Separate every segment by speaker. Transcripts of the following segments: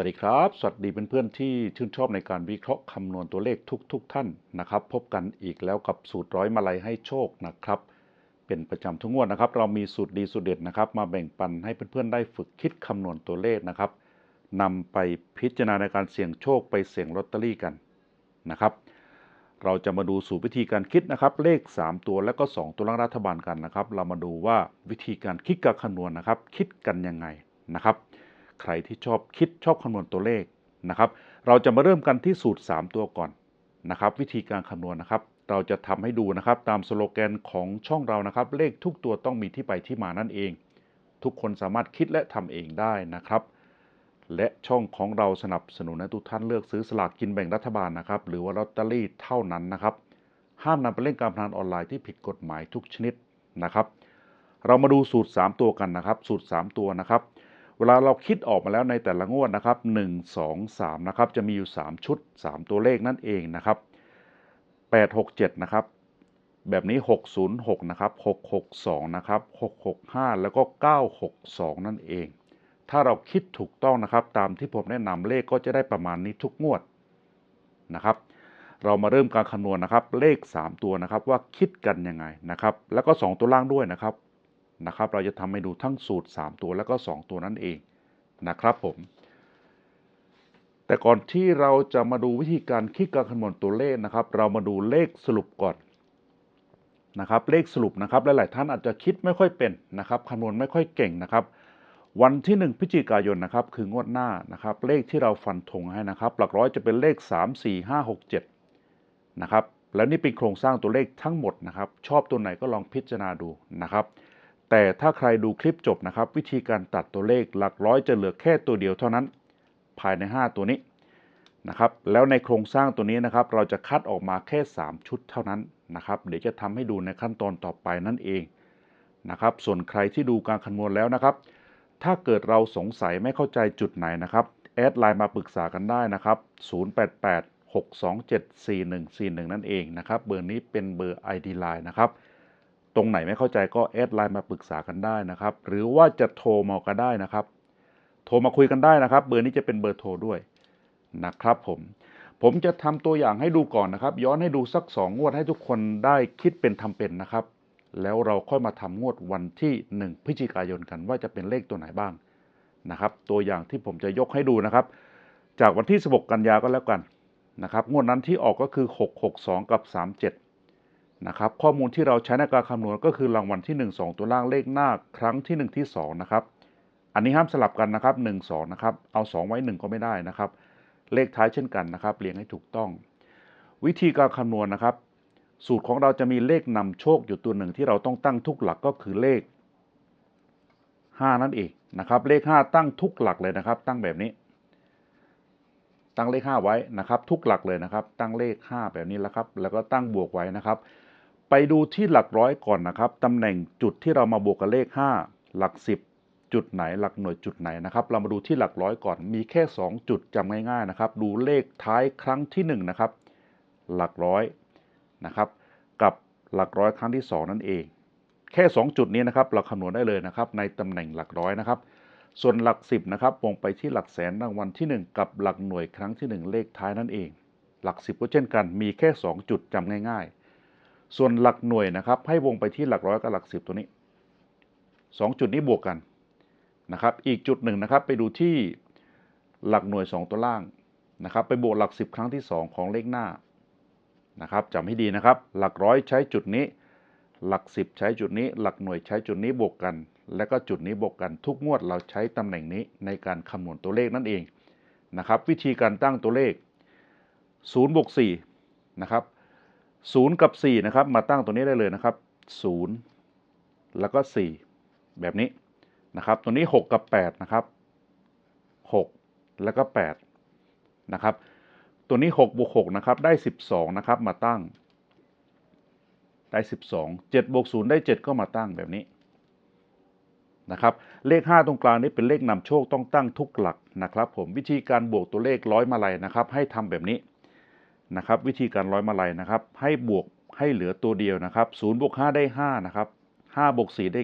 Speaker 1: วัสดีครับ สวัสดีเพื่อนๆที่ชื่นชอบในการวิเคราะห์คำนวณตัวเลขทุกๆทท่านนะครับ พบกันอีกแล้วกับสูตรร้อยมาลัยให้โชคนะครับ เป็นประจำทุกงวดนะครับ เรามีสูตรดีสูตรเด็ดนะครับ มาแบ่งปันให้เพื่อนๆได้ฝึกคิดคำนวณตัวเลขนะครับนำไปพิจารณาในการเสี่ยงโชคไปเสี่ยงลอตเตอรี่กันนะครับ เราจะมาดูสูตรวิธีการคิดนะครับ เลข 3 ตัวและก็ 2 ตัวรัฐบาลกันนะครับ เรามาดูว่าวิธีการคิดกับคำนวณนะครับ คิดกันยังไงนะครับ ใครที่ชอบคิดชอบคำนวณตัวเลขนะครับ เราจะมาเริ่มกันที่สูตร 3 ตัวก่อนนะครับ วิธีการคำนวณนะครับ เราจะทำให้ดูนะครับตามสโลแกนของช่องเรานะครับ เลขทุกตัวต้องมีที่ไปที่มานั่นเอง ทุกคนสามารถคิดและทำเองได้นะครับ และช่องของเราสนับสนุนให้ทุกท่านเลือกซื้อสลากกินแบ่งรัฐบาลนะครับ หรือว่าลอตเตอรี่เท่านั้นนะครับ ห้ามนำไปเล่นการพนันออนไลน์ที่ผิดกฎหมายทุกชนิดนะครับ เรามาดูสูตร 3 ตัวกันนะครับ สูตร 3 ตัวนะครับ เวลาเราคิดออกมาแล้วในแต่ละงวดนะครับ 1 2 3 นะครับ จะมีอยู่ 3 ชุด 3 ตัวเลขนั่นเองนะครับ 8 6 7 นะครับ แบบนี้ 606 นะครับ 662 นะครับ 665 แล้วก็ 962 นั่นเอง ถ้าเราคิดถูกต้องนะครับ ตามที่ผมแนะนำเลขก็จะได้ประมาณนี้ทุกงวดนะครับเรามาเริ่มการคำนวณนะครับ เลข 3 ตัวนะครับว่าคิดกันยังไงนะครับ แล้วก็ 2 ตัวล่างด้วยนะครับ นะครับ เราจะทำให้ดูทั้งสูตร 3 ตัวแล้วก็ 2 ตัวนั่นเองนะครับผม แต่ก่อนที่เราจะมาดูวิธีการคิดการคำนวณตัวเลขนะครับ เรามาดูเลขสรุปก่อนนะครับ เลขสรุปนะครับหลาย ๆ ท่านอาจจะคิดไม่ค่อยเป็นนะครับคำนวณไม่ค่อยเก่งนะครับ วันที่ 1พฤศจิกายนนะครับ คืองวดหน้านะครับ เลขที่เราฟันธงให้นะครับ หลักร้อยจะเป็นเลข 3 4 5 6 7นะครับแล้วนี่เป็นโครงสร้างตัวเลขทั้งหมดนะครับ ชอบตัวไหนก็ลองพิจารณาดูนะครับ แต่ถ้าใครดูคลิปจบนะครับ วิธีการตัดตัวเลขหลักร้อยจะเหลือแค่ตัวเดียวเท่านั้น ภายใน 5 ตัวนี้นะครับ แล้วในโครงสร้างตัวนี้นะครับ เราจะคัดออกมาแค่ 3 ชุดเท่านั้นนะครับ เดี๋ยวจะทำให้ดูในขั้นตอนต่อไปนั่นเองนะครับ ส่วนใครที่ดูการคำนวณแล้วนะครับ ถ้าเกิดเราสงสัยไม่เข้าใจจุดไหนนะครับแอดไลน์มาปรึกษากันได้นะครับ 088 627 4141 นั่นเองนะครับ เบอร์นี้เป็นเบอร์ ID Line นะครับ ตรงไหนไม่เข้าใจก็แอดไลน์มาปรึกษากันได้นะครับ หรือว่าจะโทรมาก็ได้นะครับ โทรมาคุยกันได้นะครับ เบอร์นี้จะเป็นเบอร์โทรด้วยนะครับผม ผมจะทำตัวอย่างให้ดูก่อนนะครับ ย้อนให้ดูสัก2งวดให้ทุกคนได้คิดเป็นทำเป็นนะครับ แล้วเราค่อยมาทำงวดวันที่ 1 พฤศจิกายนกันว่าจะเป็นเลขตัวไหนบ้างนะครับ ตัวอย่างที่ผมจะยกให้ดูนะครับ จากวันที่ 16 กันยาก็แล้วกันนะครับ งวดนั้นที่ออกก็คือ 662 กับ 37 นะครับข้อมูลที่เราใช้ในการคำนวณก็คือรางวัลที่ 1 2 ตัวล่างเลขหน้าครั้งที่ 1 ที่ 2 นะครับ อันนี้ห้ามสลับกันนะครับ 1 2 นะครับ เอา 2 ไว้ 1 ก็ไม่ได้นะครับ เลขท้ายเช่นกันนะครับ เรียงให้ถูกต้อง วิธีการคำนวณนะครับ สูตรของเราจะมีเลขนำโชคอยู่ตัวหนึ่งที่เราต้องตั้งทุกหลักก็คือเลข 5 นั่นเองนะครับ เลข 5 ตั้งทุกหลักเลยนะครับ ตั้งแบบนี้ ตั้งเลข 5 ไว้นะครับ ทุกหลักเลยนะครับ ตั้งเลข 5 แบบนี้แล้วครับ แล้วก็ตั้งบวกไว้นะครับ ไปดูที่หลักร้อยก่อนนะครับตำแหน่งจุดที่เรามาบวกกับเลข 5 หลัก 10 จุดไหนหลักหน่วยจุดไหนนะครับ เรามาดูที่หลักร้อยก่อนมีแค่ 2 จุดจำง่ายๆนะครับ ดูเลขท้ายครั้งที่1นะครับหลักร้อยนะครับกับหลักร้อยครั้งที่ 2 นั่นเอง แค่ 2 จุดนี้นะครับเราคำนวณได้เลยนะครับ ในตำแหน่งหลักร้อยนะครับ ส่วนหลัก 10นะครับวงไปที่หลักแสนรางวัลที่ 1 กับหลักหน่วยครั้งที่ 1 เลขท้ายนั่นเอง หลัก 10 ก็เช่นกันมีแค่ 2 จุดจำง่ายๆ ส่วนหลักหน่วยนะครับ ให้วงไปที่หลักร้อยกับหลัก10ตัวนี้ 2 จุดนี้บวกกันนะครับ อีกจุดหนึ่งนะครับ ไปดูที่หลักหน่วย 2 ตัวล่างนะครับ ไปบวกหลัก 10 ครั้งที่ 2 ของเลขหน้านะครับจำให้ดีนะครับ หลักร้อยใช้จุดนี้ หลัก 10 ใช้จุดนี้ หลักหน่วยใช้จุดนี้บวกกัน และก็จุดนี้บวกกัน ทุกงวดเราใช้ตำแหน่งนี้ในการคำนวณตัวเลขนั่นเองนะครับ วิธีการตั้งตัวเลข0บวก4นะครับ 0 กับ 4 นะครับ มาตั้งตัวนี้ได้เลยนะครับ 0 แล้วก็ 4 แบบนี้นะครับตัวนี้ 6 กับ 8 นะครับ 6 แล้วก็ 8 นะครับ ตัวนี้ 6บวก6นะครับ ได้ 12 นะครับ มาตั้ง ได้ 12 7บวก0ได้ 7 ก็มาตั้งแบบนี้นะครับ เลข 5 ตรงกลางนี้เป็นเลขนำโชคต้องตั้งทุกหลักนะครับ ผมวิธีการบวกตัวเลขร้อยมาลัยนะครับ ให้ทำแบบนี้ นะครับวิธีการร้อยมาลัยนะครับ ให้บวกให้เหลือตัวเดียวนะครับ0บวก5ได้5นะครับ5บวก4ได้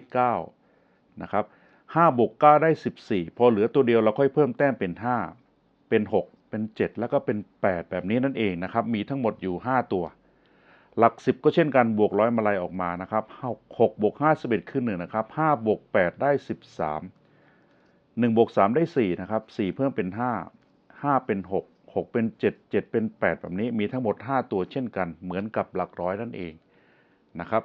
Speaker 1: 9นะครับ5บวก9ได้ 14 พอเหลือตัวเดียวเราค่อยเพิ่มแต้มเป็น 5 เป็น 6 เป็น 7 แล้วก็เป็น 8 แบบนี้นั่นเองนะครับ มีทั้งหมดอยู่ 5 ตัว หลัก 10 ก็เช่นกันบวกร้อยมาลัยออกมานะครับ6บวก5 11ขึ้น1นะครับ5บวก8ได้ 13 1บวก3ได้4นะครับ4เพิ่มเป็น 5 5 เป็น 6 6 เป็น 7 7 เป็น 8 แบบนี้มีทั้งหมด 5 ตัวเช่นกัน เหมือนกับหลักร้อยนั่นเองนะครับ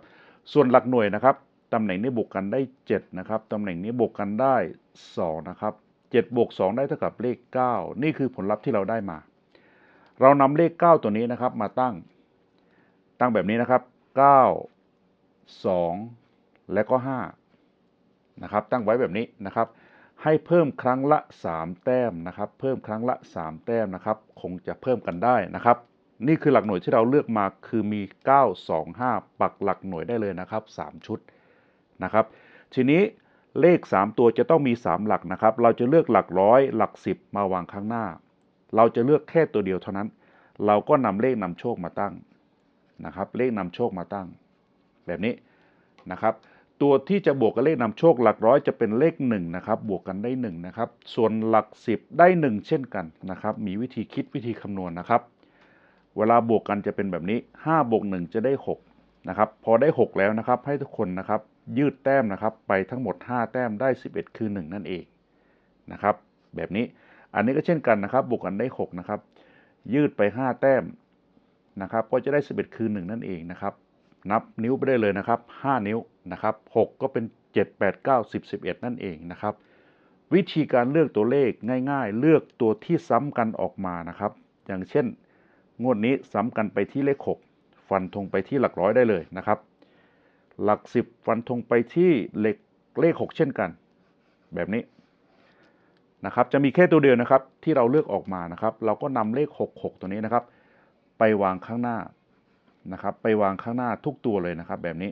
Speaker 1: ส่วนหลักหน่วยนะครับตำแหน่งนี้บวกกันได้ 7 นะครับตำแหน่งนี้บวกกันได้ 2 นะครับ 7 บวก 2 ได้เท่ากับเลข 9 นี่คือผลลัพธ์ที่เราได้มา เรานำเลข 9 ตัวนี้นะครับมาตั้ง ตั้งแบบนี้นะครับ 9 2 และก็5นะครับ ตั้งไว้แบบนี้นะครับ ให้เพิ่มครั้งละ 3 แต้มนะครับ เพิ่มครั้งละ 3 แต้มนะครับ คงจะเพิ่มกันได้นะครับ นี่คือหลักหน่วยที่เราเลือกมาคือมี 9 2 5 ปักหลักหน่วยได้เลยนะครับ 3 ชุดนะครับ ทีนี้เลข 3 ตัวจะต้องมี 3 หลักนะครับ เราจะเลือกหลักร้อยหลัก 10 มาวางข้างหน้า เราจะเลือกแค่ตัวเดียวเท่านั้น เราก็นำเลขนำโชคมาตั้งนะครับ เลขนำโชคมาตั้ง แบบนี้นะครับ ตัวที่จะบวกกับเลขนำโชคหลักร้อยจะเป็นเลข1นะครับบวกกันได้1นะครับส่วนหลัก 10 ได้ 1 เช่นกันนะครับมีวิธีคิดวิธีคำนวณนะครับ เวลาบวกกันจะเป็นแบบนี้5บวก1จะได้6นะครับพอได้ 6 แล้วนะครับให้ทุกคนนะครับยืดแต้มนะครับไปทั้งหมด 5 แต้มได้ 11 คือ 1 นั่นเองนะครับแบบนี้อันนี้ก็เช่นกันนะครับบวกกันได้6นะครับยืดไป 5 แต้มนะครับก็จะได้ 11 คือ 1 นั่นเองนะครับ นับนิ้วไปได้เลยนะครับ 5 นิ้วนะครับ6ก็เป็น 7 8 9 10 11 นั่นเองนะครับ วิธีการเลือกตัวเลขง่าย ๆ เลือกตัวที่ซ้ำกันออกมานะครับ อย่างเช่น งวดนี้ซ้ำกันไปที่เลข 6 ฟันธงไปที่หลักร้อยได้เลยนะครับ หลักสิบฟันธงไปที่เลขเลขหกเช่นกัน แบบนี้นะครับ จะมีแค่ตัวเดียวนะครับที่เราเลือกออกมานะครับ เราก็นำเลขหกหกตัวนี้นะครับ ไปวางข้างหน้า นะครับ ไปวางข้างหน้าทุกตัวเลยนะครับ แบบนี้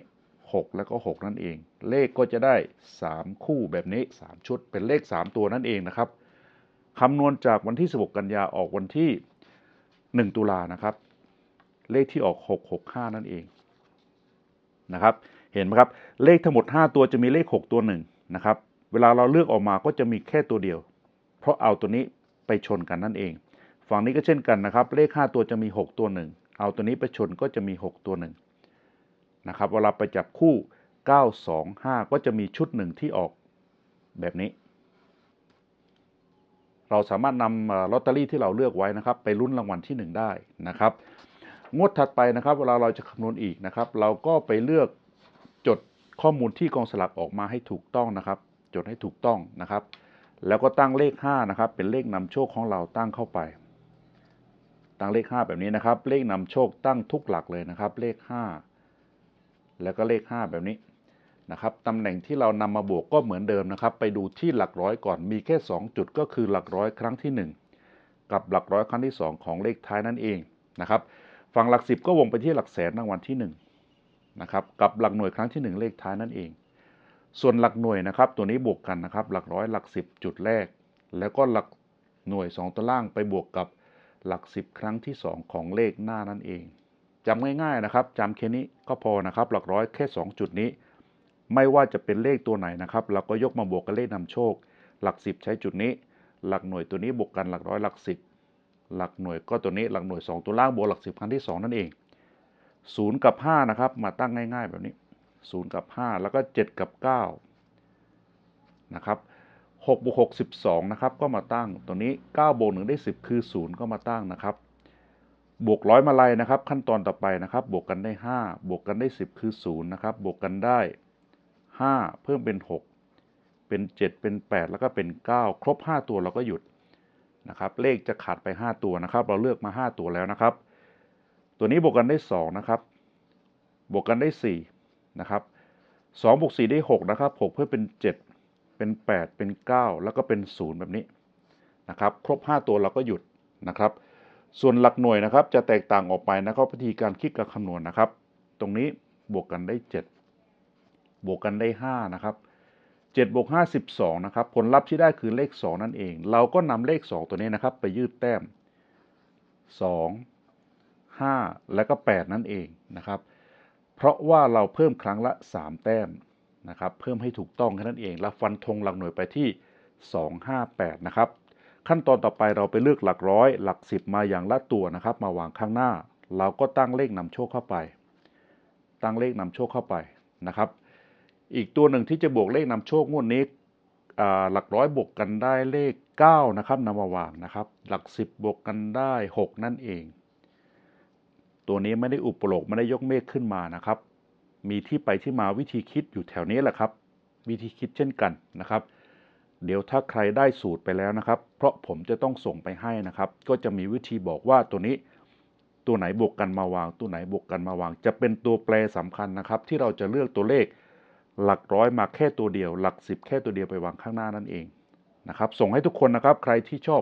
Speaker 1: หกแล้วก็หกนั่นเอง เลขก็จะได้สามคู่แบบนี้สามชุดเป็นเลขสามตัวนั่นเองนะครับคำนวณจากวันที่ 16 กันยาออกวันที่ 1 ตุลานะครับ เลขที่ออก 665 นั่นเองนะครับ เห็นไหมครับ เลขทั้งหมด 5 ตัวจะมีเลข 6 ตัวหนึ่งนะครับ เวลาเราเลือกออกมาก็จะมีแค่ตัวเดียว เพราะเอาตัวนี้ไปชนกันนั่นเอง ฝั่งนี้ก็เช่นกันนะครับ เลข 5 ตัวจะมี 6 ตัวหนึ่ง เอาตัวนี้ไปชนก็จะมี 6 ตัวหนึ่งนะครับเวลาไปจับคู่ 9 2 5 ก็จะมีชุดหนึ่งที่ออกแบบนี้ เราสามารถนำลอตเตอรี่ที่เราเลือกไว้นะครับ ไปลุ้นรางวัลที่ 1 ได้นะครับ งวดถัดไปนะครับ เวลาเราจะคำนวณอีกนะครับ เราก็ไปเลือกจดข้อมูลที่กองสลากออกมาให้ถูกต้องนะครับ จดให้ถูกต้องนะครับ แล้วก็ตั้งเลข5นะครับเป็นเลขนำโชคของเราตั้งเข้าไป ตั้งเลข 5 แบบนี้นะครับ เลขนำโชคตั้งทุกหลักเลยนะครับ เลข 5 แล้วก็เลข 5 แบบนี้นะครับตำแหน่งที่เรานำมาบวกก็เหมือนเดิมนะครับ ไปดูที่หลักร้อยก่อนมีแค่ 2 จุดก็คือหลักร้อยครั้งที่ 1 กับหลักร้อยครั้งที่ 2 ของเลขท้ายนั่นเองนะครับฝั่งหลัก 10 ก็วงไปที่หลักแสนรางวัลที่ 1 นะครับ กับหลักหน่วยครั้งที่ 1 เลขท้ายนั่นเอง ส่วนหลักหน่วยนะครับ ตัวนี้บวกกันนะครับ หลักร้อยหลัก 10 จุดแรก แล้วก็หลักหน่วย 2 ตัวล่างไปบวกกับ หลัก 10 ครั้งที่ 2 ของเลขหน้านั่นเองจำง่ายๆนะครับจำแค่นี้ก็พอนะครับ หลักร้อยแค่ 2 จุดนี้ ไม่ว่าจะเป็นเลขตัวไหนนะครับ เราก็ยกมาบวกกับเลขนำโชค หลัก 10 ใช้จุดนี้ หลักหน่วยตัวนี้บวกกันหลักร้อยหลัก 10 หลักหน่วยก็ตัวนี้หลักหน่วย 2 ตัวล่างบวกหลัก 10 ครั้งที่ 2 นั่นเอง 0 กับ 5 นะครับ มาตั้งง่าย ๆ แบบนี้ 0 กับ 5 แล้วก็ 7 กับ 9 นะครับ 6บวก6 12 นะครับ ก็มาตั้งตัวนี้9บวก1ได้ 10 คือ 0 ก็มาตั้งนะครับ บวกร้อยมาลัยนะครับ ขั้นตอนต่อไปนะครับ บวกกันได้ 5 บวกกันได้ 10 คือ 0 นะครับ บวกกันได้ 5 เพิ่มเป็น 6 เป็น 7 เป็น 8 แล้วก็เป็น 9 ครบ 5 ตัวเราก็หยุดนะครับ เลขจะขาดไป 5 ตัวนะครับ เราเลือกมา 5 ตัวแล้วนะครับ ตัวนี้บวกกันได้ 2 นะครับ บวกกันได้ 4 นะครับ2บวก4ได้ 6 นะครับ 6 เพื่อเป็น 7 เป็น 8 เป็น 9 แล้วก็เป็น 0 แบบนี้นะครับ ครบ 5 ตัวเราก็หยุดนะครับ ส่วนหลักหน่วยนะครับจะแตกต่างออกไปนะครับวิธีการคิดกับคำนวณนะครับ ตรงนี้บวกกันได้ 7 บวกกันได้5นะครับ7บวก5 12นะครับผลลัพธ์ที่ได้คือเลข 2 นั่นเอง เราก็นำเลข 2 ตัวนี้นะครับ ไปยืดแต้ม 2 5 และก็ 8 นั่นเองนะครับ เพราะว่าเราเพิ่มครั้งละ 3 แต้ม นะครับเพิ่มให้ถูกต้องแค่นั้นเอง แล้วฟันธงหลักหน่วยไปที่ 258 นะครับ ขั้นตอนต่อไปเราไปเลือกหลักร้อย หลักสิบมาอย่างละตัวนะครับ มาวางข้างหน้า เราก็ตั้งเลขนำโชคเข้าไป ตั้งเลขนำโชคเข้าไปนะครับ อีกตัวหนึ่งที่จะบวกเลขนำโชคงวดนี้หลักร้อยบวกกันได้เลข 9 นะครับนำมาวางนะครับ หลัก 10 บวกกันได้ 6 นั่นเอง ตัวนี้ไม่ได้อุปโลกไม่ได้ยกเมฆขึ้นมานะครับ มีที่ไปที่มาวิธีคิดอยู่แถวนี้แหละครับ วิธีคิดเช่นกันนะครับ เดี๋ยวถ้าใครได้สูตรไปแล้วนะครับ เพราะผมจะต้องส่งไปให้นะครับ ก็จะมีวิธีบอกว่าตัวนี้ตัวไหนบวกกันมาวาง ตัวไหนบวกกันมาวาง จะเป็นตัวแปรสำคัญนะครับ ที่เราจะเลือกตัวเลขหลักร้อยมาแค่ตัวเดียว หลักสิบแค่ตัวเดียวไปวางข้างหน้านั่นเองนะครับ ส่งให้ทุกคนนะครับใครที่ชอบ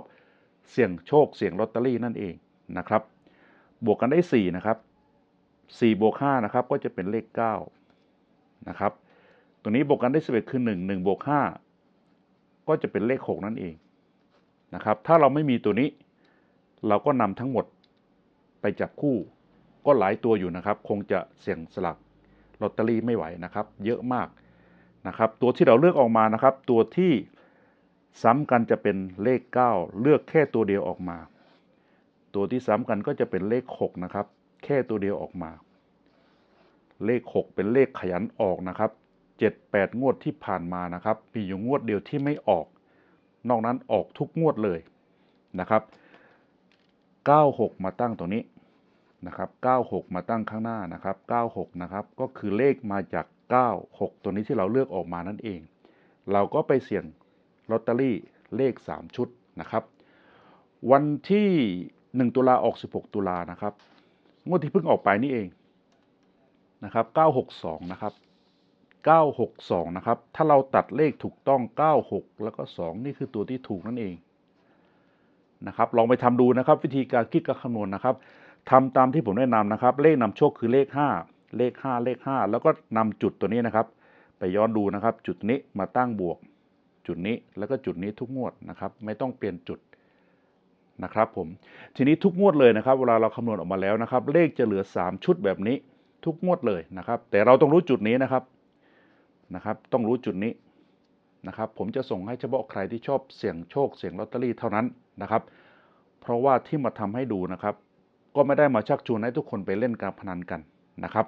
Speaker 1: เสี่ยงโชคเสี่ยงลอตเตอรี่นั่นเองนะครับ บวกกันได้ 4 นะครับ 4บวก5นะครับก็จะเป็นเลข9นะครับตัวนี้บวกกันได้11คือ 1 1บวก5ก็จะเป็นเลข 6 นั่นเองนะครับถ้าเราไม่มีตัวนี้ เราก็นำทั้งหมดไปจับคู่ก็หลายตัวอยู่นะครับ คงจะเสี่ยงสลักลอตเตอรี่ไม่ไหวนะครับ เยอะมากนะครับ ตัวที่เราเลือกออกมานะครับ ตัวที่ซ้ำกันจะเป็นเลข 9 เลือกแค่ตัวเดียวออกมา ตัวที่ซ้ำกันก็จะเป็นเลข 6 นะครับ แค่ตัวเดียวออกมา เลข 6 เป็นเลขขยันออกนะครับ 7 8 งวดที่ผ่านมานะครับมีอยู่งวดเดียวที่ไม่ออก นอกนั้นออกทุกงวดเลยนะครับ 96 มาตั้งตรงนี้นะครับ 96 มาตั้งข้างหน้านะครับ 96 นะครับ ก็คือเลขมาจาก 96 ตัวนี้ที่เราเลือกออกมานั่นเอง เราก็ไปเสี่ยงลอตเตอรี่เลข 3 ชุดนะครับ วันที่ 1 ตุลาออก 16 ตุลานะครับ งวดที่เพิ่งออกไปนี่เองนะครับ 962 นะครับ 962 นะครับ ถ้าเราตัดเลขถูกต้อง 96 แล้วก็ 2 นี่คือตัวที่ถูกนั่นเองนะครับ ลองไปทำดูนะครับ วิธีการคิดการคำนวณนะครับทำตามที่ผมแนะนำนะครับ เลขนำโชคคือเลข 5 เลข 5 เลข 5 แล้วก็นำจุดตัวนี้นะครับ ไปย้อนดูนะครับ จุดนี้มาตั้งบวก จุดนี้แล้วก็จุดนี้ทุกงวดนะครับ ไม่ต้องเปลี่ยนจุด นะครับผมทีนี้ทุกงวดเลยนะครับ เวลาเราคำนวณออกมาแล้วนะครับ เลขจะเหลือ 3 ชุดแบบนี้ ทุกงวดเลยนะครับ แต่เราต้องรู้จุดนี้นะครับนะครับ ต้องรู้จุดนี้นะครับ ผมจะส่งให้เฉพาะใครที่ชอบเสี่ยงโชคเสี่ยงลอตเตอรี่เท่านั้นนะครับ เพราะว่าที่มาทำให้ดูนะครับ ก็ไม่ได้มาชักชวนให้ทุกคนไปเล่นการพนันกันนะครับ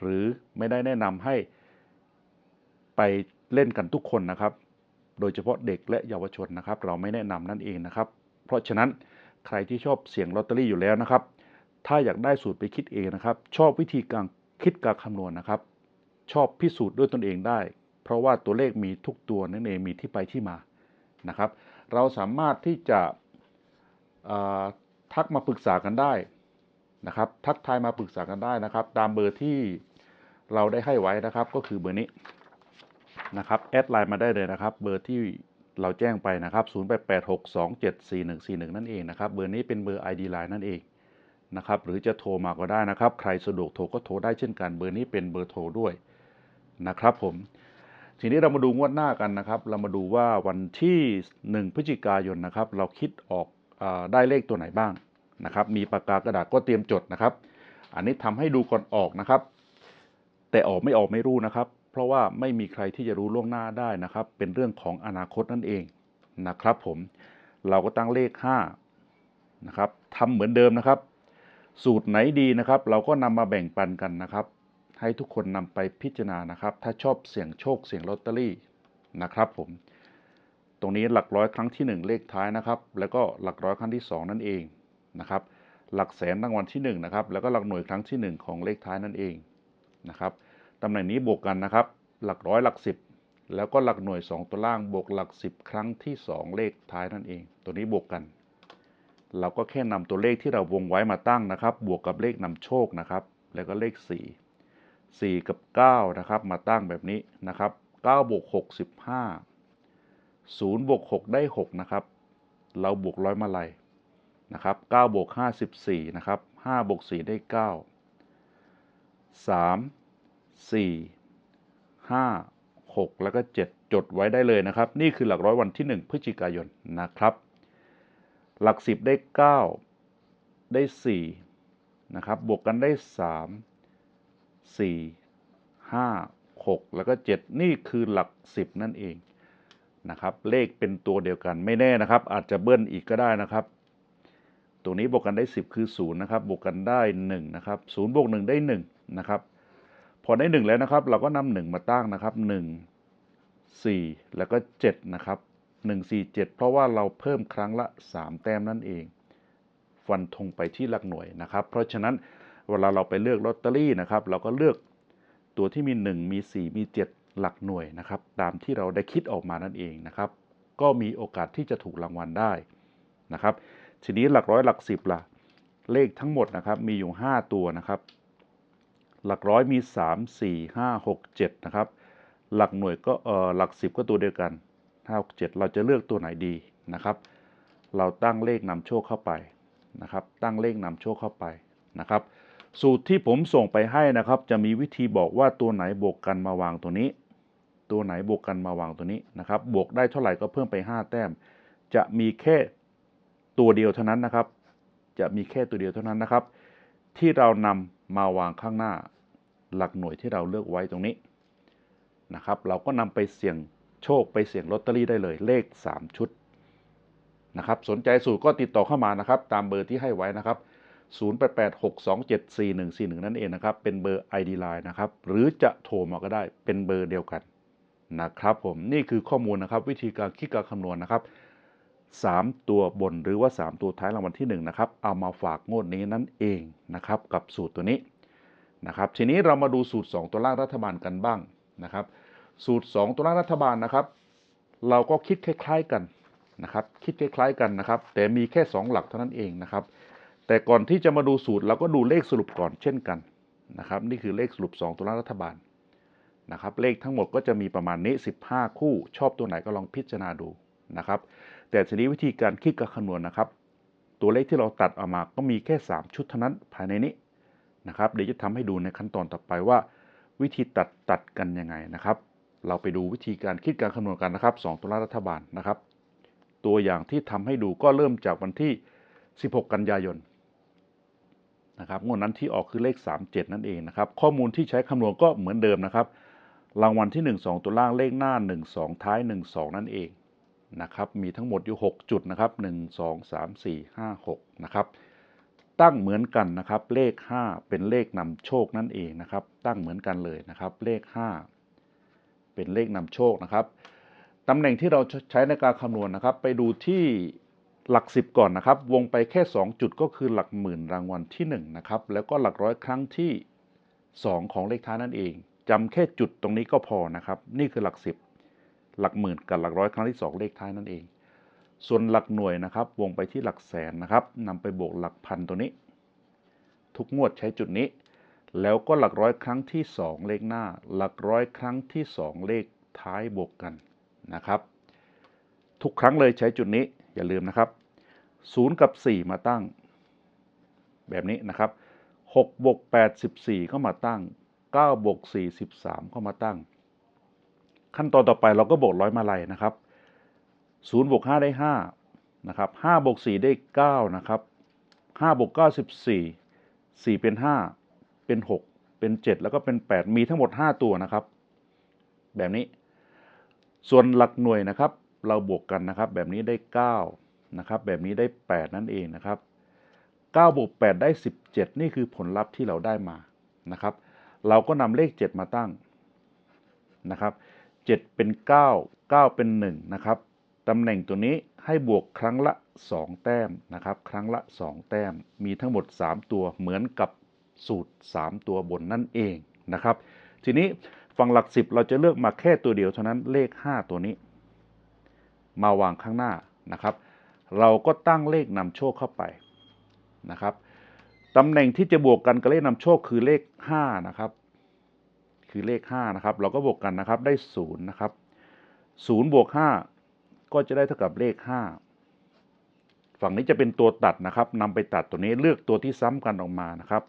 Speaker 1: หรือไม่ได้แนะนำให้ไปเล่นกันทุกคนนะครับ โดยเฉพาะเด็กและเยาวชนนะครับ เราไม่แนะนำนั่นเองนะครับ เพราะฉะนั้นใครที่ชอบเสี่ยงลอตเตอรี่อยู่แล้วนะครับ ถ้าอยากได้สูตรไปคิดเองนะครับ ชอบวิธีการคิดการคำนวณนะครับ ชอบพิสูจน์ด้วยตนเองได้ เพราะว่าตัวเลขมีทุกตัวนั่นเองมีที่ไปที่มานะครับ เราสามารถที่จะทักมาปรึกษากันได้นะครับ ทักทายมาปรึกษากันได้นะครับ ตามเบอร์ที่เราได้ให้ไว้นะครับ ก็คือเบอร์นี้นะครับแอดไลน์มาได้เลยนะครับ เบอร์ที่ เราแจ้งไปนะครับ 0886274141 นั่นเองนะครับ เบอร์นี้เป็นเบอร์ ID Line นั่นเองนะครับ หรือจะโทรมาก็ได้นะครับ ใครสะดวกโทรก็โทรได้เช่นกัน เบอร์นี้เป็นเบอร์โทรด้วยนะครับผม ทีนี้เรามาดูงวดหน้ากันนะครับ เรามาดูว่าวันที่ 1 พฤศจิกายนนะครับ เราคิดออกอได้เลขตัวไหนบ้างนะครับ มีปากกากระดาษก็เตรียมจดนะครับ อันนี้ทำให้ดูก่อนออกนะครับ แต่ออกไม่ออกไม่รู้นะครับ เพราะว่าไม่มีใครที่จะรู้ล่วงหน้าได้นะครับ เป็นเรื่องของอนาคตนั่นเองนะครับ ผมเราก็ตั้งเลข5นะครับทำเหมือนเดิมนะครับ สูตรไหนดีนะครับ เราก็นำมาแบ่งปันกันนะครับ ให้ทุกคนนำไปพิจารณานะครับ ถ้าชอบเสี่ยงโชคเสี่ยงลอตเตอรี่นะครับ ผมตรงนี้หลักร้อยครั้งที่ 1 เลขท้ายนะครับ แล้วก็หลักร้อยครั้งที่ 2 นั่นเองนะครับ หลักแสนรางวัลที่1นะครับ แล้วก็หลักหน่วยครั้งที่ 1 ของเลขท้ายนั่นเองนะครับ ตำแหน่งนี้บวกกันนะครับ หลักร้อยหลักสิบแล้วก็หลักหน่วย 2 ตัวล่างบวกหลัก 10 ครั้งที่ 2 เลขท้ายนั่นเอง ตัวนี้บวกกัน เราก็แค่นำตัวเลขที่เราวงไว้มาตั้งนะครับ บวกกับเลขนำโชคนะครับ แล้วก็เลข 4 4 กับ 9 นะครับ มาตั้งแบบนี้นะครับ9บวก6 15 0บวก6ได้ 6 นะครับ เราบวกร้อยมาลัยนะครับ9บวก5 14 นะครับ5บวก4ได้ 9 3 4 5 6 แล้วก็ 7 จดไว้ได้เลยนะครับ นี่คือหลักร้อยวันที่ 1 พฤศจิกายนนะครับ หลัก 10 ได้ 9 ได้4นะครับบวกกันได้ 3 4 5 6 แล้วก็ 7 นี่คือหลัก 10 นั่นเองนะครับเลขเป็นตัวเดียวกันไม่แน่นะครับ อาจจะเบิ้ลอีกก็ได้นะครับ ตรงนี้บวกกันได้ 10 คือ 0 นะครับ บวกกันได้ 1 นะครับ 0 บวก 1 ได้ 1 นะครับ พอได้ 1 แล้วนะครับ เราก็นำ1มาตั้งนะครับ 1 4 แล้วก็ 7 นะครับ 1 4 7 เพราะว่าเราเพิ่มครั้งละ 3 แต้มนั่นเอง ฟันธงไปที่หลักหน่วยนะครับ เพราะฉะนั้นเวลาเราไปเลือกลอตเตอรี่นะครับ เราก็เลือกตัวที่มี 1 มี 4 มี 7 หลักหน่วยนะครับ ตามที่เราได้คิดออกมานั่นเองนะครับ ก็มีโอกาสที่จะถูกรางวัลได้นะครับ ทีนี้หลักร้อยหลักสิบล่ะ เลขทั้งหมดนะครับ มีอยู่ 5 ตัวนะครับ หลักร้อยมี 3 4 5 6 7 นะครับ หลักหน่วยก็เออหลักสิบก็ตัวเดียวกัน 5 6 7 เราจะเลือกตัวไหนดีนะครับ เราตั้งเลขนำโชคเข้าไปนะครับ ตั้งเลขนำโชคเข้าไปนะครับ สูตรที่ผมส่งไปให้นะครับ จะมีวิธีบอกว่าตัวไหนบวกกันมาวางตัวนี้ ตัวไหนบวกกันมาวางตัวนี้นะครับ บวกได้เท่าไหร่ก็เพิ่มไป 5 แต้ม จะมีแค่ตัวเดียวเท่านั้นนะครับ จะมีแค่ตัวเดียวเท่านั้นนะครับ ที่เรานำมาวางข้างหน้า หลักหน่วยที่เราเลือกไว้ตรงนี้นะครับ เราก็นำไปเสี่ยงโชคไปเสี่ยงลอตเตอรี่ได้เลยเลข 3 ชุดนะครับสนใจสูตรก็ติดต่อเข้ามานะครับ ตามเบอร์ที่ให้ไว้นะครับ 0886274141 นั่นเองนะครับ เป็นเบอร์ ID Line นะครับ หรือจะโทรมาก็ได้เป็นเบอร์เดียวกันนะครับผมนี่คือข้อมูลนะครับ วิธีการคิดการคำนวณนะครับ 3 ตัวบนหรือว่า 3 ตัวท้ายรางวัลที่ 1 นะครับ เอามาฝากงวดนี้นั่นเองนะครับ กับสูตรตัวนี้ นะครับทีนี้เรามาดูสูตร 2 ตัวล่างรัฐบาลกันบ้างนะครับ สูตร 2 ตัวล่างรัฐบาลนะครับ เราก็คิดคล้าย ๆกันนะครับ คิดคล้ายๆกันนะครับ แต่มีแค่ 2 หลักเท่านั้นเองนะครับ แต่ก่อนที่จะมาดูสูตรเราก็ดูเลขสรุปก่อนเช่นกันนะครับ นี่คือเลขสรุป 2 ตัวล่างรัฐบาลนะครับ เลขทั้งหมดก็จะมีประมาณนี้ 15 คู่ ชอบตัวไหนก็ลองพิจารณาดูนะครับ แต่ทีนี้วิธีการคิดกับคำนวณนะครับ ตัวเลขที่เราตัดออกมาก็มีแค่ 3 ชุดเท่านั้นภายในนี้ นะครับเดี๋ยวจะทำให้ดูในขั้นตอนต่อไปว่า วิธีตัดตัดกันยังไงนะครับ เราไปดูวิธีการคิดการคำนวณกันนะครับ2ตัวรัฐบาลนะครับ ตัวอย่างที่ทำให้ดูก็เริ่มจากวันที่ 16 กันยายนนะครับงวดนั้นที่ออกคือเลข 37 นั่นเองนะครับ ข้อมูลที่ใช้คำนวณก็เหมือนเดิมนะครับ รางวัลที่ 1 2 ตัวล่างเลขหน้า 1 2 ท้าย 1 2 นั่นเองนะครับ มีทั้งหมดอยู่ 6 จุดนะครับ 1 2 3 4 5 6 นะครับ ตั้งเหมือนกันนะครับ เลข 5 เป็นเลขนำโชคนั่นเองนะครับ ตั้งเหมือนกันเลยนะครับ เลข 5 เป็นเลขนำโชคนะครับตำแหน่งที่เราใช้ในการคำนวณนะครับ ไปดูที่หลัก 10 ก่อนนะครับ วงไปแค่ 2 จุดก็คือหลักหมื่นรางวัลที่1นะครับแล้วก็หลักร้อยครั้งที่ 2 ของเลขท้ายนั่นเองจำแค่จุดตรงนี้ก็พอนะครับ นี่คือหลัก 10 หลักหมื่นกับหลักร้อยครั้งที่ 2 เลขท้ายนั่นเอง ส่วนหลักหน่วยนะครับ วงไปที่หลักแสนนะครับนำไปบวกหลักพันตัวนี้ ทุกงวดใช้จุดนี้ แล้วก็หลักร้อยครั้งที่ 2 เลขหน้า หลักร้อยครั้งที่ 2 เลขท้ายบวกกันนะครับ ทุกครั้งเลยใช้จุดนี้อย่าลืมนะครับ0กับ 4 มาตั้ง แบบนี้นะครับ6บวก8 14 ก็มาตั้ง9บวก4 13 ก็มาตั้ง ขั้นตอนต่อไปเราก็บวกร้อยมาลัยนะครับ 0บวก5ได้5นะครับ5บวก4ได้9นะครับ5บวก9 14 4 เป็น 5 เป็น 6 เป็น 7 แล้วก็เป็น 8 มีทั้งหมด 5 ตัวนะครับ แบบนี้ ส่วนหลักหน่วยนะครับ เราบวกกันนะครับ แบบนี้ได้9นะครับ แบบนี้ได้ 8 นั่นเองนะครับ9บวก8ได้ 17 นี่คือผลลัพธ์ที่เราได้มานะครับ เราก็นำเลข 7 มาตั้งนะครับ 7 เป็น 9 9 เป็น 1 นะครับ ตำแหน่งตัวนี้ให้บวกครั้งละ 2 แต้มนะครับ ครั้งละ 2 แต้ม มีทั้งหมด 3 ตัวเหมือนกับสูตร 3 ตัวบนนั่นเองนะครับ ทีนี้ฝั่งหลัก 10 เราจะเลือกมาแค่ตัวเดียวเท่านั้นเลข 5 ตัวนี้ มาวางข้างหน้านะครับ เราก็ตั้งเลขนำโชคเข้าไปนะครับตำแหน่งที่จะบวกกันกับเลขนำโชคคือเลข 5 นะครับ คือเลข 5 นะครับ เราก็บวกกันนะครับได้ 0 นะครับ0บวก5 ก็จะได้เท่ากับเลข 5 ฝั่งนี้จะเป็นตัวตัดนะครับนำไปตัดตัวนี้เลือกตัวที่ซ้ำกันออกมานะครับ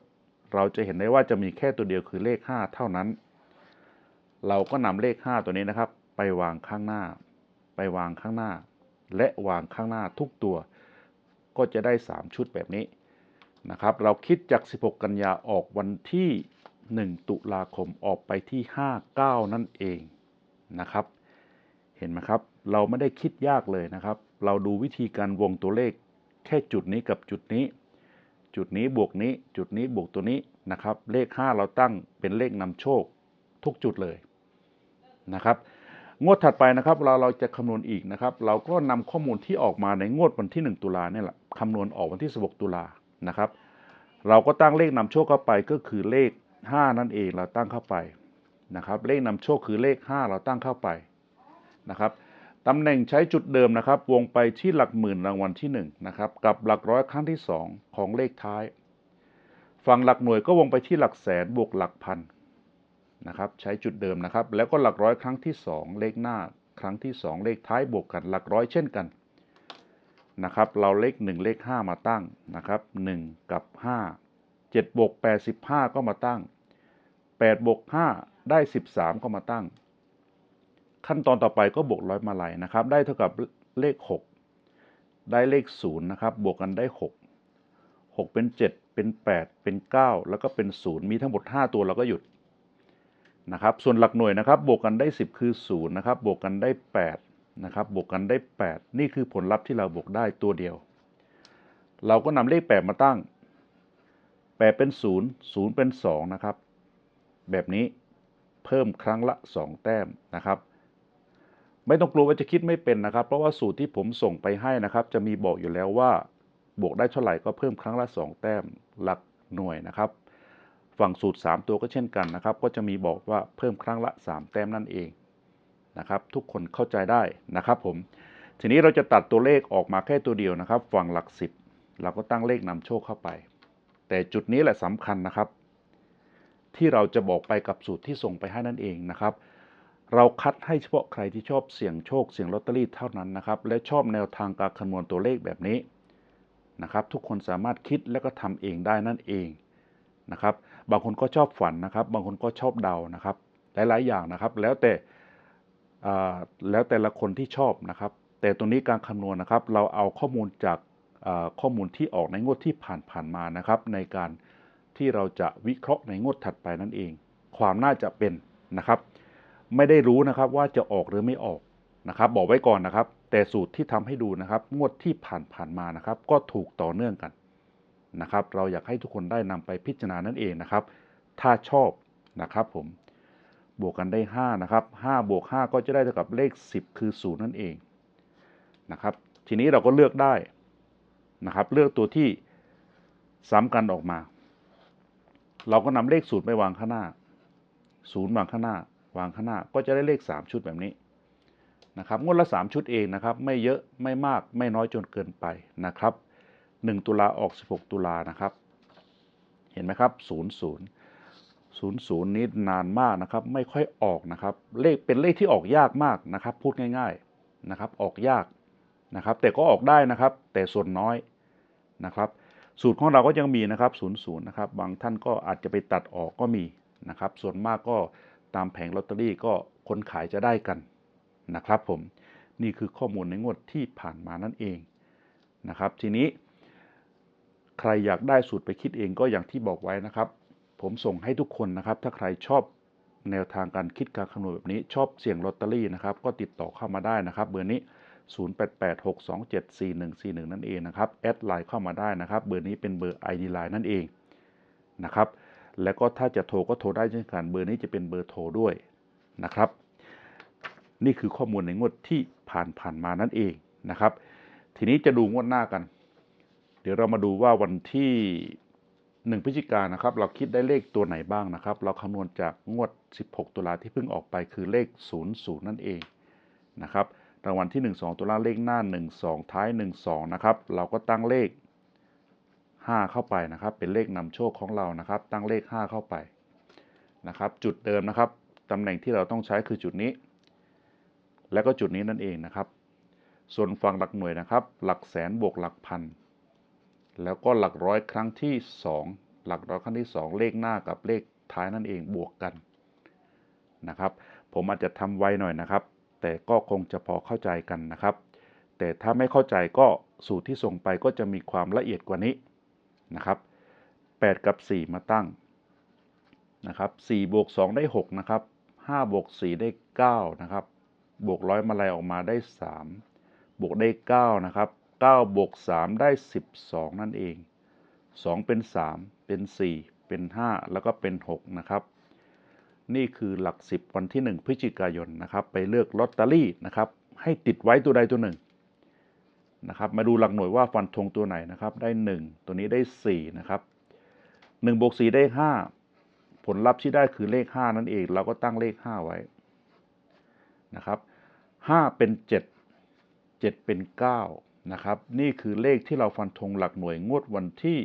Speaker 1: เราจะเห็นได้ว่าจะมีแค่ตัวเดียวคือเลข 5 เท่านั้น เราก็นำเลข 5 ตัวนี้นะครับ ไปวางข้างหน้า ไปวางข้างหน้า และวางข้างหน้าทุกตัว ก็จะได้ 3 ชุดแบบนี้นะครับ เราคิดจาก 16 กันยาออกวันที่ 1 ตุลาคมออกไปที่ 59 นั่นเองนะครับ เห็นไหมครับ เราไม่ได้คิดยากเลยนะครับ เราดูวิธีการวงตัวเลข แค่จุดนี้กับจุดนี้ จุดนี้บวกนี้ จุดนี้บวกตัวนี้นะครับ เลข 5 เราตั้งเป็นเลขนำโชคทุกจุดเลยนะครับ งวดถัดไปนะครับ เราเราจะคำนวณอีกนะครับ เราก็นำข้อมูลที่ออกมาในงวดวันที่ 1 ตุลาเนี่ยแหละคำนวณออกวันที่ 16 ตุลานะครับ เราก็ตั้งเลขนำโชคเข้าไปก็คือเลข 5 นั่นเองเราตั้งเข้าไปนะครับ เลขนำโชคคือเลข 5 เราตั้งเข้าไป นะครับตำแหน่งใช้จุดเดิมนะครับ วงไปที่หลักหมื่นรางวัลที่1นะครับกับหลักร้อยครั้งที่ 2 ของเลขท้าย ฝั่งหลักหน่วยก็วงไปที่หลักแสนบวกหลักพันนะครับใช้จุดเดิมนะครับ แล้วก็หลักร้อยครั้งที่ 2 เลขหน้าครั้งที่ 2 เลขท้ายบวกกัน หลักร้อยเช่นกันนะครับเราเลข 1 เลข 5 มาตั้งนะครับ1กับ 5 7บวก85ก็มาตั้ง8บวก5ได้ 13 ก็มาตั้ง ขั้นตอนต่อไปก็บวกร้อยมาลัยนะครับ ได้เท่ากับเลข 6 ได้เลข0นะครับ บวกกันได้ 6 6 เป็น 7 เป็น 8 เป็น 9 แล้วก็เป็น 0 มีทั้งหมด 5 ตัวเราก็หยุดนะครับ ส่วนหลักหน่วยนะครับ บวกกันได้ 10 คือ0นะครับ บวกกันได้ 8 นะครับ บวกกันได้ 8 นี่คือผลลัพธ์ที่เราบวกได้ตัวเดียว เราก็นำเลข 8 มาตั้ง 8 เป็น 0 0 เป็น 2 นะครับ แบบนี้เพิ่มครั้งละ 2 แต้มนะครับ ไม่ต้องกลัวว่าจะคิดไม่เป็นนะครับ เพราะว่าสูตรที่ผมส่งไปให้นะครับ จะมีบอกอยู่แล้วว่า บวกได้เท่าไหร่ก็เพิ่มครั้งละ 2 แต้มหลักหน่วยนะครับ ฝั่งสูตร 3 ตัวก็เช่นกันนะครับ ก็จะมีบอกว่าเพิ่มครั้งละ 3 แต้มนั่นเองนะครับ ทุกคนเข้าใจได้นะครับ ผม ทีนี้เราจะตัดตัวเลขออกมาแค่ตัวเดียวนะครับ ฝั่งหลัก 10 เราก็ตั้งเลขนำโชคเข้าไป แต่จุดนี้แหละสำคัญนะครับ ที่เราจะบอกไปกับสูตรที่ส่งไปให้นั่นเองนะครับ เราคัดให้เฉพาะใครที่ชอบเสี่ยงโชคเสี่ยงลอตเตอรี่เท่านั้นนะครับ และชอบแนวทางการคำนวณตัวเลขแบบนี้นะครับ ทุกคนสามารถคิดและก็ทำเองได้นั่นเองนะครับ บางคนก็ชอบฝันนะครับ บางคนก็ชอบเดานะครับ หลายๆอย่างนะครับ แล้วแต่แล้วแต่ละคนที่ชอบนะครับ แต่ตรงนี้การคำนวณนะครับ เราเอาข้อมูลจากข้อมูลที่ออกในงวดที่ผ่านๆมานะครับ ในการที่เราจะวิเคราะห์ในงวดถัดไปนั่นเอง ความน่าจะเป็นนะครับ ไม่ได้รู้นะครับว่าจะออกหรือไม่ออกนะครับ บอกไว้ก่อนนะครับ แต่สูตรที่ทำให้ดูนะครับ งวดที่ผ่านๆมานะครับ ก็ถูกต่อเนื่องกันนะครับ เราอยากให้ทุกคนได้นำไปพิจารณานั่นเองนะครับ ถ้าชอบนะครับผมบวกกันได้5นะครับ5บวก5ก็จะได้เท่ากับเลข 10 คือ0นั่นเองนะครับ ทีนี้เราก็เลือกได้นะครับ เลือกตัวที่ซ้ำกันออกมา เราก็นำเลขศูนย์ไปวางข้างหน้าศูนย์วางข้างหน้า วางข้างหน้าก็จะได้เลข 3 ชุดแบบนี้นะครับงวดละ 3 ชุดเองนะครับ ไม่เยอะไม่มากไม่น้อยจนเกินไปนะครับ 1 ตุลาออก 16 ตุลานะครับ เห็นไหมครับ 00 00 นี้นานมากนะครับ ไม่ค่อยออกนะครับ เลขเป็นเลขที่ออกยากมากนะครับ พูดง่าย ๆนะครับ ออกยากนะครับ แต่ก็ออกได้นะครับ แต่ส่วนน้อยนะครับสูตรของเราก็ยังมีนะครับ 00 นะครับ บางท่านก็อาจจะไปตัดออกก็มีนะครับ ส่วนมากก็ ตามแผงลอตเตอรี่ก็คนขายจะได้กันนะครับผมนี่คือข้อมูลในงวดที่ผ่านมานั่นเองนะครับทีนี้ ใครอยากได้สูตรไปคิดเองก็อย่างที่บอกไว้นะครับ ผมส่งให้ทุกคนนะครับ ถ้าใครชอบแนวทางการคิดการคำนวณแบบนี้ชอบเสี่ยงลอตเตอรี่นะครับ ก็ติดต่อเข้ามาได้นะครับ เบอร์นี้ 0886274141 นั่นเองนะครับแอดไลน์เข้ามาได้นะครับ เบอร์นี้เป็นเบอร์ ID Line นั่นเองนะครับ แล้วก็ถ้าจะโทรก็โทรได้เช่นกันเบอร์นี้จะเป็นเบอร์โทรด้วยนะครับ นี่คือข้อมูลในงวดที่ผ่านผ่านมานั่นเองนะครับ ทีนี้จะดูงวดหน้ากัน เดี๋ยวเรามาดูว่าวันที่1พฤศจิกายนนะครับ เราคิดได้เลขตัวไหนบ้างนะครับ เราคำนวณจากงวด 16 ตุลาที่เพิ่งออกไปคือเลข 00 นั่นเองนะครับรางวัลที่ 1 2 ตัวล่างเลขหน้า 1 2 ท้าย 1 2 นะครับ เราก็ตั้งเลข 5 เข้าไปนะครับ เป็นเลขนำโชคของเรานะครับ ตั้งเลข 5 เข้าไปนะครับ จุดเดิมนะครับตำแหน่งที่เราต้องใช้คือจุดนี้ และก็จุดนี้นั่นเองนะครับ ส่วนฝั่งหลักหน่วยนะครับ หลักแสนบวกหลักพัน แล้วก็หลักร้อยครั้งที่ 2 หลักร้อยครั้งที่ 2 เลขหน้ากับเลขท้ายนั่นเองบวกกันนะครับ ผมอาจจะทำไวหน่อยนะครับ แต่ก็คงจะพอเข้าใจกันนะครับ แต่ถ้าไม่เข้าใจก็สูตรที่ส่งไปก็จะมีความละเอียดกว่านี้ นะครับ 8 กับ 4 มาตั้งนะครับ4บวก2ได้ 6 นะครับ5บวก4ได้ 9 นะครับ บวกร้อยมาลัยออกมาได้ 3 บวกได้ 9 นะครับ9บวก3ได้ 12 นั่นเอง 2 เป็น 3 เป็น 4 เป็น 5 แล้วก็เป็น 6 นะครับ นี่คือหลัก 10 วันที่ 1 พฤศจิกายนนะครับ ไปเลือกลอตเตอรี่นะครับ ให้ติดไว้ตัวใดตัวหนึ่ง นะครับมาดูหลักหน่วยว่าฟันธงตัวไหนนะครับได้ 1 ตัวนี้ได้4นะครับ1บวก4ได้ 5 ผลลัพธ์ที่ได้คือเลข 5 นั่นเอง เราก็ตั้งเลข 5 ไว้นะครับ5เป็น 7 7 เป็น9นะครับนี่คือเลขที่เราฟันธงหลักหน่วยงวดวันที่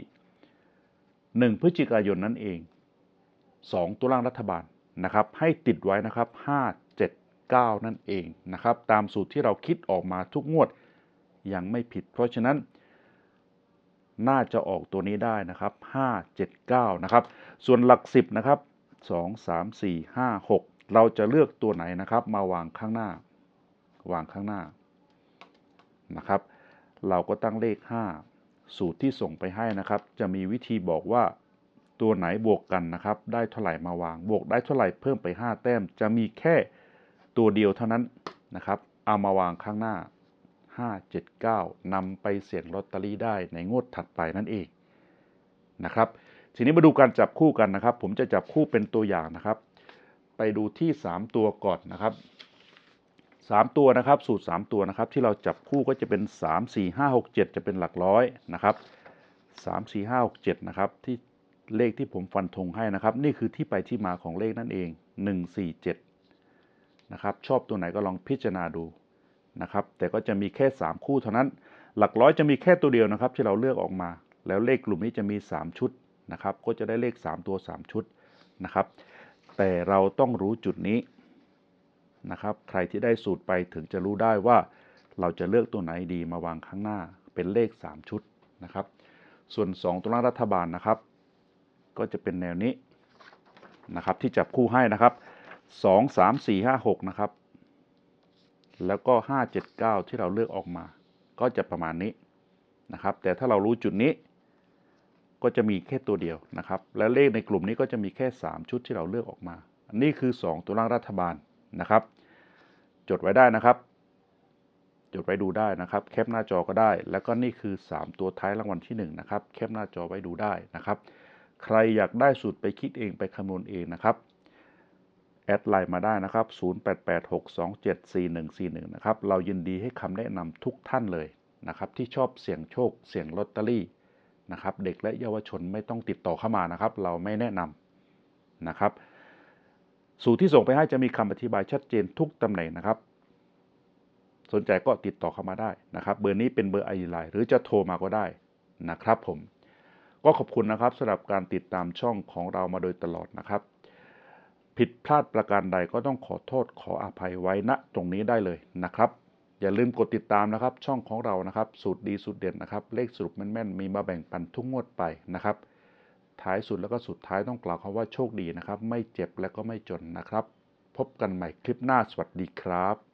Speaker 1: 1 พฤศจิกายนนั่นเอง 2 ตัวล่างรัฐบาลนะครับให้ติดไว้นะครับ 5 7 9 นั่นเองนะครับตามสูตรที่เราคิดออกมาทุกงวด ยังไม่ผิด เพราะฉะนั้น น่าจะออกตัวนี้ได้นะครับ 5 7 9 นะครับ ส่วนหลัก 10 นะครับ 2 3 4 5 6 เราจะเลือกตัวไหนนะครับ มาวางข้างหน้า วางข้างหน้านะครับ เราก็ตั้งเลข 5 สูตรที่ส่งไปให้นะครับ จะมีวิธีบอกว่าตัวไหนบวกกันนะครับ ได้เท่าไหร่มาวาง บวกได้เท่าไหร่เพิ่มไป 5 แต้ม จะมีแค่ตัวเดียวเท่านั้นนะครับ เอามาวางข้างหน้า 579นำไปเสี่ยงลอตเตอรี่ได้ในงวดถัดไปนั่นเองนะครับ ทีนี้มาดูการจับคู่กันนะครับ ผมจะจับคู่เป็นตัวอย่างนะครับ ไปดูที่ 3 ตัวก่อนนะครับ 3 ตัวนะครับ สูตร 3 ตัวนะครับ ที่เราจับคู่ก็จะเป็น 3 4 5 6 7 จะเป็นหลักร้อยนะครับ3 4 5 6 7นะครับที่เลขที่ผมฟันธงให้นะครับ นี่คือที่ไปที่มาของเลขนั่นเอง 1 4 7นะครับชอบตัวไหนก็ลองพิจารณาดู นะครับ แต่ก็จะมีแค่ 3 คู่เท่านั้น หลักร้อยจะมีแค่ตัวเดียวนะครับ ที่เราเลือกออกมา แล้วเลขกลุ่มนี้จะมี 3 ชุดนะครับ ก็จะได้เลข 3 ตัว 3 ชุดนะครับ แต่เราต้องรู้จุดนี้นะครับ ใครที่ได้สูตรไปถึงจะรู้ได้ว่า เราจะเลือกตัวไหนดีมาวางข้างหน้า เป็นเลข 3 ชุดนะครับ ส่วน 2 ตัวล่างรัฐบาลนะครับ ก็จะเป็นแนวนี้นะครับที่จับคู่ให้นะครับ 2 3 4 5 6 นะครับ แล้วก็ 5 7 9 ที่เราเลือกออกมา ก็จะประมาณนี้นะครับ แต่ถ้าเรารู้จุดนี้ ก็จะมีแค่ตัวเดียวนะครับ และเลขในกลุ่มนี้ก็จะมีแค่ 3 ชุดที่เราเลือกออกมา อันนี้คือ 2 ตัวล่างรัฐบาลนะครับ จดไว้ได้นะครับ จดไว้ดูได้นะครับ แคปหน้าจอก็ได้ แล้วก็นี่คือ 3 ตัวท้ายรางวัลที่1นะครับ แคปหน้าจอไว้ดูได้นะครับ ใครอยากได้สูตรไปคิดเองไปคำนวณเองนะครับ แอดไลน์มาได้นะครับ 0886274141 นะครับ เรายินดีให้คำแนะนำทุกท่านเลยนะครับ ที่ชอบเสี่ยงโชค เสี่ยงลอตเตอรี่นะครับ เด็กและเยาวชนไม่ต้องติดต่อเข้ามานะครับ เราไม่แนะนำนะครับ สูตรที่ส่งไปให้จะมีคำอธิบายชัดเจนทุกตำแหน่งนะครับ สนใจก็ติดต่อเข้ามาได้นะครับ เบอร์นี้เป็นเบอร์ไอไลน์หรือจะโทรมาก็ได้นะครับ ผม ก็ขอบคุณนะครับสำหรับการติดตามช่องของเรามาโดยตลอดนะครับ ผิดพลาดประการใดก็ต้องขอโทษขออภัยไว้ณตรงนี้ได้เลยนะครับ อย่าลืมกดติดตามนะครับ ช่องของเรานะครับ สูตรดีสูตรเด่นนะครับ เลขสรุปแม่นๆมีมาแบ่งปันทุกงวดไปนะครับท้ายสุดแล้วก็สุดท้ายต้องกล่าวคำว่าโชคดีนะครับ ไม่เจ็บและก็ไม่จนนะครับ พบกันใหม่คลิปหน้าสวัสดีครับ